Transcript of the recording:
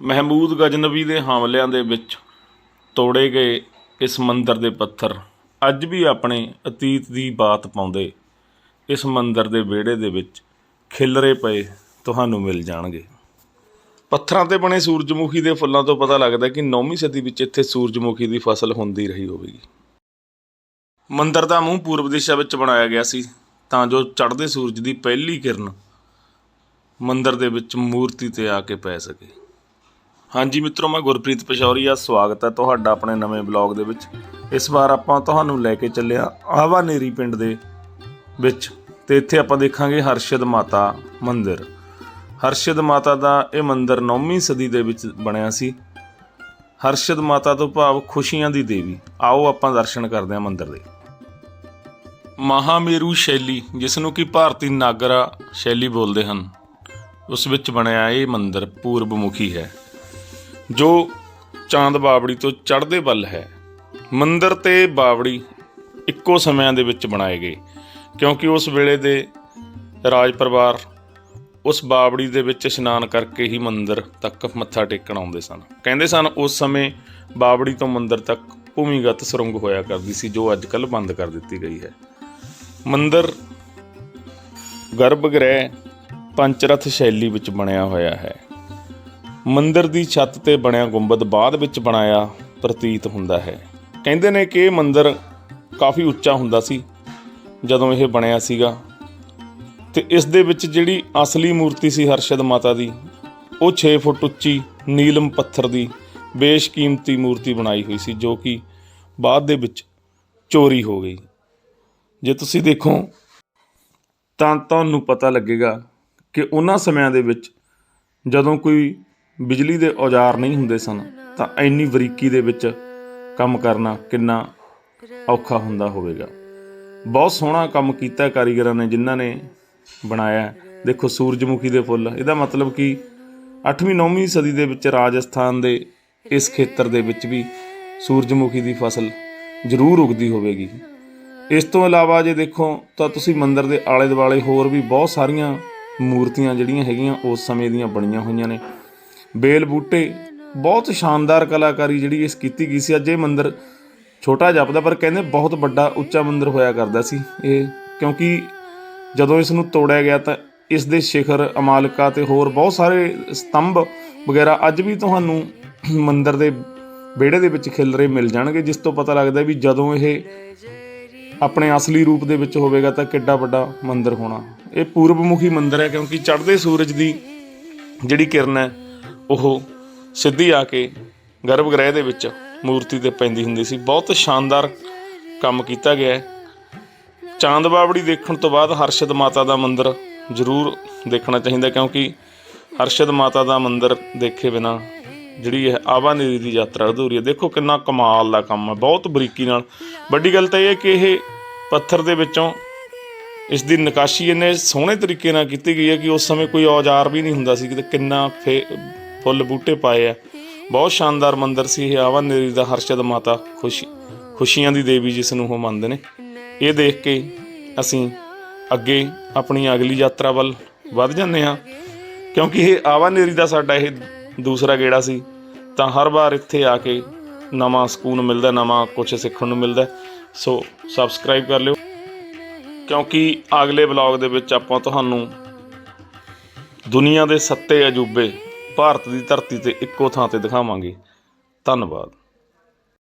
ਮਹਿਮੂਦ ਗਜਨਵੀ ਦੇ ਹਮਲਿਆਂ ਦੇ ਵਿੱਚ ਤੋੜੇ ਗਏ ਇਸ ਮੰਦਰ ਦੇ ਪੱਥਰ। ਅੱਜ ਵੀ ਆਪਣੇ ਅਤੀਤ ਦੀ ਬਾਤ ਪਾਉਂਦੇ ਇਸ ਮੰਦਰ ਦੇ ਵਿਹੜੇ ਦੇ ਵਿੱਚ ਖਿਲਰੇ ਪਏ ਤੁਹਾਨੂੰ ਮਿਲ ਜਾਣਗੇ। ਪੱਥਰਾਂ ਤੇ ਬਣੇ ਸੂਰਜਮੁਖੀ ਦੇ ਫੁੱਲਾਂ ਤੋਂ ਪਤਾ ਲੱਗਦਾ ਕਿ 9ਵੀਂ ਸਦੀ ਵਿੱਚ ਇੱਥੇ ਸੂਰਜਮੁਖੀ ਦੀ ਫਸਲ ਹੁੰਦੀ ਰਹੀ ਹੋਵੇਗੀ। ਮੰਦਰ ਦਾ ਮੂੰਹ ਪੂਰਬ ਦਿਸ਼ਾ ਵਿੱਚ ਬਣਾਇਆ ਗਿਆ ਸੀ, ਤਾਂ ਜੋ ਚੜ੍ਹਦੇ ਸੂਰਜ ਦੀ ਪਹਿਲੀ ਕਿਰਨ ਮੰਦਰ ਦੇ ਵਿੱਚ ਮੂਰਤੀ ਤੇ ਆ ਕੇ ਪੈ ਸਕੇ। ਹਾਂਜੀ ਮਿੱਤਰੋ, ਮੈਂ ਗੁਰਪ੍ਰੀਤ ਪਸ਼ੌਰੀਆ ਸਵਾਗਤ ਹੈ ਤੁਹਾਡਾ ਆਪਣੇ ਨਵੇਂ ਬਲੌਗ ਦੇ ਵਿੱਚ। ਇਸ ਵਾਰ ਆਪਾਂ ਤੁਹਾਨੂੰ ਲੈ ਕੇ ਚੱਲਿਆ ਆਵਾ ਨੇਰੀ ਪਿੰਡ ਦੇ ਵਿੱਚ ਤੇ ਇੱਥੇ ਆਪਾਂ ਦੇਖਾਂਗੇ ਹਰਸ਼ਦ ਮਾਤਾ ਮੰਦਿਰ। ਹਰਸ਼ਦ ਮਾਤਾ ਦਾ ਇਹ ਮੰਦਿਰ 9ਵੀਂ ਸਦੀ ਦੇ ਵਿੱਚ ਬਣਿਆ ਸੀ। ਹਰਸ਼ਦ ਮਾਤਾ ਤੋਂ ਭਾਵ ਖੁਸ਼ੀਆਂ ਦੀ ਦੇਵੀ। ਆਓ ਆਪਾਂ ਦਰਸ਼ਨ ਕਰਦੇ ਹਾਂ ਮੰਦਿਰ ਦੇ। ਮਹਾਮੇਰੂ ਸ਼ੈਲੀ ਜਿਸ ਨੂੰ ਕਿ ਭਾਰਤੀ ਨਾਗਰਾ ਸ਼ੈਲੀ ਬੋਲਦੇ ਹਨ, ਉਸ ਵਿੱਚ ਬਣਿਆ ਇਹ ਮੰਦਿਰ ਪੂਰਬ ਮੁਖੀ ਹੈ। ਜੋ ਚਾਂਦ ਬਾਵੜੀ ਤੋਂ ਚੜ੍ਹਦੇ ਵੱਲ ਹੈ, ਮੰਦਰ ਤੇ ਬਾਵੜੀ ਇੱਕੋ ਸਮਿਆਂ ਦੇ ਵਿੱਚ ਬਣਾਏ ਗਏ, ਕਿਉਂਕਿ ਉਸ ਵੇਲੇ ਦੇ ਰਾਜ ਪਰਿਵਾਰ ਉਸ ਬਾਵੜੀ ਦੇ ਵਿੱਚ ਇਸ਼ਨਾਨ ਕਰਕੇ ਹੀ ਮੰਦਰ ਤੱਕ ਮੱਥਾ ਟੇਕਣ ਆਉਂਦੇ ਸਨ। ਕਹਿੰਦੇ ਸਨ, ਉਸ ਸਮੇਂ ਬਾਵੜੀ ਤੋਂ ਮੰਦਰ ਤੱਕ ਭੂਮੀਗਤ ਸੁਰੰਗ ਹੋਇਆ ਕਰਦੀ ਸੀ, ਜੋ ਅੱਜ ਕੱਲ੍ਹ ਬੰਦ ਕਰ ਦਿੱਤੀ ਗਈ ਹੈ। ਮੰਦਰ ਗਰਭਗ੍ਰਹਿ ਪੰਚਰਥ ਸ਼ੈਲੀ ਵਿੱਚ ਬਣਿਆ ਹੋਇਆ ਹੈ। ਮੰਦਰ ਦੀ ਛੱਤ ਤੇ ਬਣਿਆ ਗੁੰਬਦ ਬਾਅਦ ਵਿੱਚ ਬਣਾਇਆ ਪ੍ਰਤੀਤ ਹੁੰਦਾ ਹੈ। ਕਹਿੰਦੇ ਨੇ ਕਿ ਇਹ ਮੰਦਰ ਕਾਫੀ ਉੱਚਾ ਹੁੰਦਾ ਸੀ, ਜਦੋਂ ਇਹ ਬਣਿਆ ਸੀਗਾ। ਤੇ ਇਸ ਦੇ ਵਿੱਚ ਜਿਹੜੀ ਅਸਲੀ ਮੂਰਤੀ ਸੀ ਹਰਸ਼ਦ ਮਾਤਾ ਦੀ, ਉਹ 6 ਫੁੱਟ ਉੱਚੀ ਨੀਲਮ ਪੱਥਰ ਦੀ ਬੇਸ਼ਕੀਮਤੀ ਮੂਰਤੀ ਬਣਾਈ ਹੋਈ ਸੀ, ਜੋ ਕਿ ਬਾਅਦ ਦੇ ਵਿੱਚ ਚੋਰੀ ਹੋ ਗਈ। ਜੇ ਤੁਸੀਂ ਦੇਖੋ, ਤਾਂ ਤੁਹਾਨੂੰ ਪਤਾ ਲੱਗੇਗਾ ਕਿ ਉਹਨਾਂ ਸਮਿਆਂ ਦੇ ਵਿੱਚ ਜਦੋਂ ਕੋਈ ਬਿਜਲੀ ਦੇ ਔਜ਼ਾਰ ਨਹੀਂ ਹੁੰਦੇ ਸਨ, ਤਾਂ ਇੰਨੀ ਬਰੀਕੀ ਦੇ ਵਿੱਚ ਕੰਮ ਕਰਨਾ ਕਿੰਨਾ ਔਖਾ ਹੁੰਦਾ ਹੋਵੇਗਾ। ਬਹੁਤ ਸੋਹਣਾ ਕੰਮ ਕੀਤਾ ਕਾਰੀਗਰਾਂ ਨੇ, ਜਿਨ੍ਹਾਂ ਨੇ ਬਣਾਇਆ। ਦੇਖੋ, ਸੂਰਜਮੁਖੀ ਦੇ ਫੁੱਲ। ਇਹਦਾ ਮਤਲਬ ਕਿ 8ਵੀਂ 9ਵੀਂ ਸਦੀ ਦੇ ਵਿੱਚ ਰਾਜਸਥਾਨ ਦੇ ਇਸ ਖੇਤਰ ਦੇ ਵਿੱਚ ਵੀ ਸੂਰਜਮੁਖੀ ਦੀ ਫਸਲ ਜ਼ਰੂਰ ਉਗਦੀ ਹੋਵੇਗੀ। ਇਸ ਤੋਂ ਇਲਾਵਾ ਜੇ ਦੇਖੋ, ਤਾਂ ਤੁਸੀਂ ਮੰਦਰ ਦੇ ਆਲੇ ਦੁਆਲੇ ਹੋਰ ਵੀ ਬਹੁਤ ਸਾਰੀਆਂ ਮੂਰਤੀਆਂ ਜਿਹੜੀਆਂ ਹੈਗੀਆਂ, ਉਸ ਸਮੇਂ ਦੀਆਂ ਬਣੀਆਂ ਹੋਈਆਂ ਨੇ। ਬੇਲ ਬੂਟੇ, ਬਹੁਤ ਸ਼ਾਨਦਾਰ ਕਲਾਕਾਰੀ ਜਿਹੜੀ ਇਸ ਕੀਤੀ ਗਈ ਸੀ। ਅੱਜ ਇਹ ਮੰਦਿਰ ਛੋਟਾ ਜਾਪਦਾ, ਪਰ ਕਹਿੰਦੇ ਬਹੁਤ ਵੱਡਾ, ਉੱਚਾ ਮੰਦਿਰ ਹੋਇਆ ਕਰਦਾ ਸੀ। ਇਹ ਕਿਉਂਕਿ ਜਦੋਂ ਇਸ ਨੂੰ ਤੋੜਿਆ ਗਿਆ ਤਾਂ ਇਸ ਦੇ ਸਿਖਰ, ਅਮਾਲਕਾ ਤੇ ਹੋਰ ਬਹੁਤ ਸਾਰੇ ਸਤੰਭ ਵਗੈਰਾ ਅੱਜ ਵੀ ਤੁਹਾਨੂੰ ਮੰਦਿਰ ਦੇ ਵਿਹੜੇ ਦੇ ਵਿੱਚ ਖਿਲਰੇ ਮਿਲ ਜਾਣਗੇ, ਜਿਸ ਤੋਂ ਪਤਾ ਲੱਗਦਾ ਵੀ ਜਦੋਂ ਇਹ ਆਪਣੇ ਅਸਲੀ ਰੂਪ ਦੇ ਵਿੱਚ ਹੋਵੇਗਾ ਤਾਂ ਕਿੱਡਾ ਵੱਡਾ ਮੰਦਿਰ ਹੋਣਾ। ਇਹ ਪੂਰਬਮੁਖੀ ਮੰਦਿਰ ਹੈ, ਕਿਉਂਕਿ ਚੜ੍ਹਦੇ ਸੂਰਜ ਦੀ ਜਿਹੜੀ ਕਿਰਨ ਹੈ ਉਹ ਸਿੱਧੀ ਆ ਕੇ ਗਰਭਗ੍ਰਹਿ ਦੇ ਵਿੱਚ ਮੂਰਤੀ ਤੇ ਪੈਂਦੀ ਹੁੰਦੀ ਸੀ। ਬਹੁਤ ਸ਼ਾਨਦਾਰ ਕੰਮ ਕੀਤਾ ਗਿਆ ਹੈ। ਚਾਂਦ ਬਾਵੜੀ ਦੇਖਣ ਤੋਂ ਬਾਅਦ ਹਰਸ਼ਦ ਮਾਤਾ ਦਾ ਮੰਦਿਰ ਜ਼ਰੂਰ ਦੇਖਣਾ ਚਾਹੀਦਾ ਕਿਉਂਕਿ ਹਰਸ਼ਦ ਮਾਤਾ ਦਾ ਮੰਦਿਰ ਦੇਖੇ ਬਿਨਾ ਜਿਹੜੀ ਇਹ ਆਵਾਨੇਰੀ ਦੀ ਯਾਤਰਾ ਅਧੂਰੀ ਹੈ। ਦੇਖੋ ਕਿੰਨਾ ਕਮਾਲ ਦਾ ਕੰਮ ਹੈ, ਬਹੁਤ ਬਰੀਕੀ ਨਾਲ। ਵੱਡੀ ਗੱਲ ਤਾਂ ਇਹ ਹੈ ਕਿ ਇਹ ਪੱਥਰ ਦੇ ਵਿੱਚੋਂ ਇਸ ਦੀ ਨਕਾਸ਼ੀ ਇੰਨੇ ਸੋਹਣੇ ਤਰੀਕੇ ਨਾਲ ਕੀਤੀ ਗਈ ਹੈ ਕਿ ਉਸ ਸਮੇਂ ਕੋਈ ਔਜ਼ਾਰ ਵੀ ਨਹੀਂ ਹੁੰਦਾ ਸੀ ਕਿ ਕਿੰਨਾ ਫੇ ਫੁੱਲ ਬੂਟੇ ਪਾਏ ਆ। ਬਹੁਤ ਸ਼ਾਨਦਾਰ ਮੰਦਿਰ ਸੀ ਇਹ। ਆਵਾਨੇਰੀ ਦਾ ਹਰਸ਼ਦ ਮਾਤਾ ਖੁਸ਼ੀ ਖੁਸ਼ੀਆਂ ਦੀ ਦੇਵੀ ਜਿਸ ਨੂੰ ਉਹ ਮੰਨਦੇ ਨੇ। ਇਹ ਦੇਖ ਕੇ ਅਸੀਂ ਅੱਗੇ ਆਪਣੀ ਅਗਲੀ ਯਾਤਰਾ ਵੱਲ ਵੱਧ ਜਾਂਦੇ ਹਾਂ। ਕਿਉਂਕਿ ਇਹ ਆਵਾਨੇਰੀ ਦਾ ਸਾਡਾ ਇਹ ਦੂਸਰਾ ਗੇੜਾ ਸੀ। ਤਾਂ ਹਰ ਵਾਰ ਇੱਥੇ ਆ ਕੇ ਨਵਾਂ ਸਕੂਨ ਮਿਲਦਾ, ਨਵਾਂ ਕੁਝ ਸਿੱਖਣ ਨੂੰ ਮਿਲਦਾ। ਸੋ ਸਬਸਕ੍ਰਾਈਬ ਕਰ ਲਿਓ। ਕਿਉਂਕਿ ਅਗਲੇ ਵਲੌਗ ਦੇ ਵਿੱਚ ਆਪਾਂ ਤੁਹਾਨੂੰ ਦੁਨੀਆ ਦੇ ਸੱਤੇ ਅਜੂਬੇ ਭਾਰਤ ਦੀ ਧਰਤੀ ਤੇ ਇੱਕੋ ਥਾਂ ਤੇ ਦਿਖਾਵਾਂਗੇ। ਧੰਨਵਾਦ।